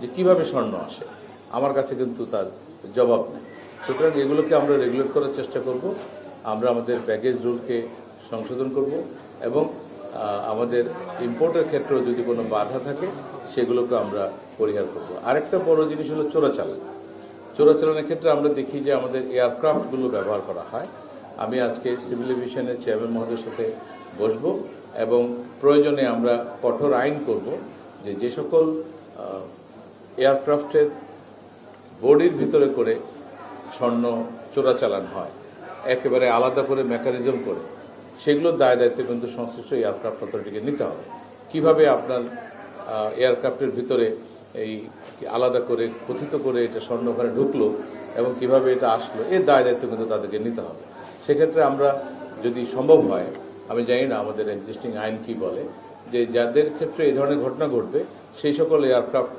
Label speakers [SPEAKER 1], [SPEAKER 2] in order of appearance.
[SPEAKER 1] যে কীভাবে স্বর্ণ আসে? আমার কাছে কিন্তু তার জবাব নেই। সুতরাং এগুলোকে আমরা রেগুলেট করার চেষ্টা করব। আমরা আমাদের ব্যাগেজ রুলকে সংশোধন করব এবং আমাদের ইম্পোর্টের ক্ষেত্রেও যদি কোনো বাধা থাকে, সেগুলোকে আমরা পরিহার করব। আরেকটা বড় জিনিস হলো চোরাচালান। চোরাচালানের ক্ষেত্রে আমরা দেখি যে আমাদের এয়ারক্রাফটগুলো ব্যবহার করা হয়। আমি আজকে সিভিল এভিয়েশনের চেয়ারম্যান মহোদয়ের সাথে বসব এবং প্রয়োজনে আমরা কঠোর আইন করব যে যে সকল এয়ারক্রাফটের বডির ভিতরে করে স্বর্ণ চোরাচালান হয়। একেবারে আলাদা করে মেকানিজম করে। সেগুলোর দায় দায়িত্ব কিন্তু সংশ্লিষ্ট এয়ারক্রাফট অথরিটিকে নিতে হবে। কীভাবে আপনার এয়ারক্রাফটের ভিতরে এই আলাদা করে, কথিত করে এটা স্বর্ণ ওখানে ঢুকলো এবং কীভাবে এটা আসলো, এর দায় দায়িত্ব কিন্তু তাদেরকে নিতে হবে। সেক্ষেত্রে আমরা যদি সম্ভব হয়, আমি জানি না আমাদের এক্সিস্টিং আইন কি বলে, যে যাদের ক্ষেত্রে এই ধরনের ঘটনা ঘটবে, সেই সকল এয়ারক্রাফট